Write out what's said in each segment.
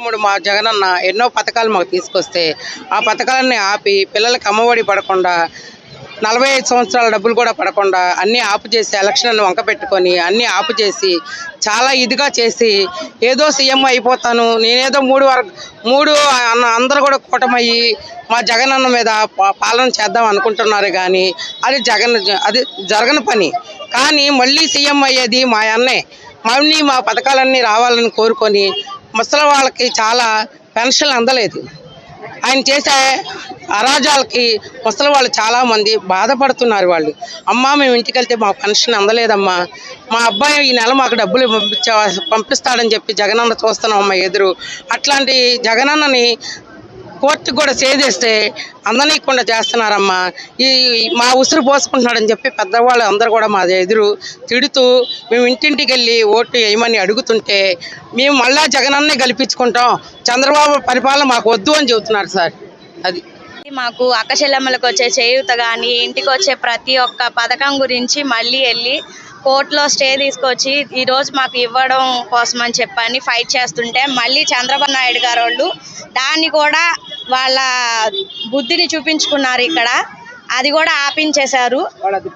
తమ్ముడు మా జగనన్న ఎన్నో పథకాలు మాకు తీసుకొస్తే ఆ పథకాలన్నీ ఆపి పిల్లలకి అమ్మఒడి పడకుండా నలభై ఐదు సంవత్సరాల డబ్బులు కూడా పడకుండా అన్నీ ఆపు చేసి ఎలక్షన్లను వంక పెట్టుకొని అన్నీ ఆపు చేసి చాలా ఇదిగా చేసి ఏదో సీఎం అయిపోతాను నేనేదో మూడు వర మూడు అన్న అందరూ కూడా కూటమయ్యి మా జగనన్న మీద పా- పాలన చేద్దాం అనుకుంటున్నారు కానీ అది జగన్ అది జరగని పని. కానీ మళ్ళీ సీఎం అయ్యేది మా అన్నే. మళ్ళీ మా పథకాలన్నీ రావాలని కోరుకొని ముసలి వాళ్ళకి చాలా పెన్షన్లు అందలేదు. ఆయన చేసే అరాజాలకి ముసలి వాళ్ళు చాలామంది బాధపడుతున్నారు వాళ్ళు. అమ్మా మేము ఇంటికి వెళ్తే మా పెన్షన్ అందలేదమ్మా. మా అబ్బాయి ఈ నెల మాకు డబ్బులు పంపించా పంపిస్తాడని చెప్పి జగనన్న చూస్తున్నాం అమ్మ ఎదురు. అట్లాంటి జగనన్నని కోర్టుకు కూడా చేదేస్తే అందనీయకుండా చేస్తున్నారమ్మా. ఈ మా ఉసురు పోసుకుంటున్నాడని చెప్పి పెద్దవాళ్ళు అందరూ కూడా మా ఎదురు తిడుతూ మేము ఇంటింటికి వెళ్ళి ఓట్లు వేయమని అడుగుతుంటే మేము మళ్ళా జగనన్నే గెలిపించుకుంటాం. చంద్రబాబు పరిపాలన మాకు వద్దు అని చెబుతున్నారు సార్. అది. మాకు అక్కచెల్లెమ్మలకు వచ్చే చేయూత కానీ ఇంటికి వచ్చే ప్రతి ఒక్క పథకం గురించి మళ్ళీ వెళ్ళి కోర్టులో స్టే తీసుకొచ్చి ఈరోజు మాకు ఇవ్వడం కోసం అని చెప్పని ఫైట్ చేస్తుంటే మళ్ళీ చంద్రబాబు నాయుడు గారు వాళ్ళు దాన్ని కూడా వాళ్ళ బుద్ధిని చూపించుకున్నారు ఇక్కడ. అది కూడా ఆపించేశారు.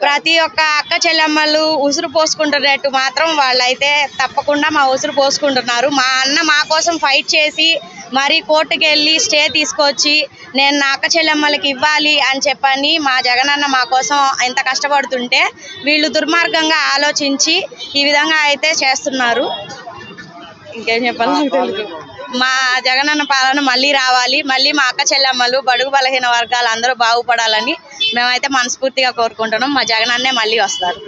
ప్రతి ఒక్క అక్క చెల్లెమ్మలు ఉసురు పోసుకుంటున్నట్టు మాత్రం వాళ్ళైతే తప్పకుండా మా ఉసురు పోసుకుంటున్నారు. మా అన్న మా కోసం ఫైట్ చేసి మరి కోర్టుకి వెళ్ళి స్టే తీసుకొచ్చి నేను నా అక్క చెల్లెమ్మలకి ఇవ్వాలి అని చెప్పని మా జగనన్న మా కోసం ఎంత కష్టపడుతుంటే వీళ్ళు దుర్మార్గంగా ఆలోచించి ఈ విధంగా అయితే చేస్తున్నారు. ఇంకేం చెప్పాలి? మా జగనన్న పాలన మళ్ళీ రావాలి మళ్ళీ మా అక్క చెల్లెమ్మలు బడుగు బలహీన వర్గాలు అందరూ బాగుపడాలని మేమైతే మనస్ఫూర్తిగా కోరుకుంటున్నాం. మా జగనన్నే మళ్ళీ వస్తారు.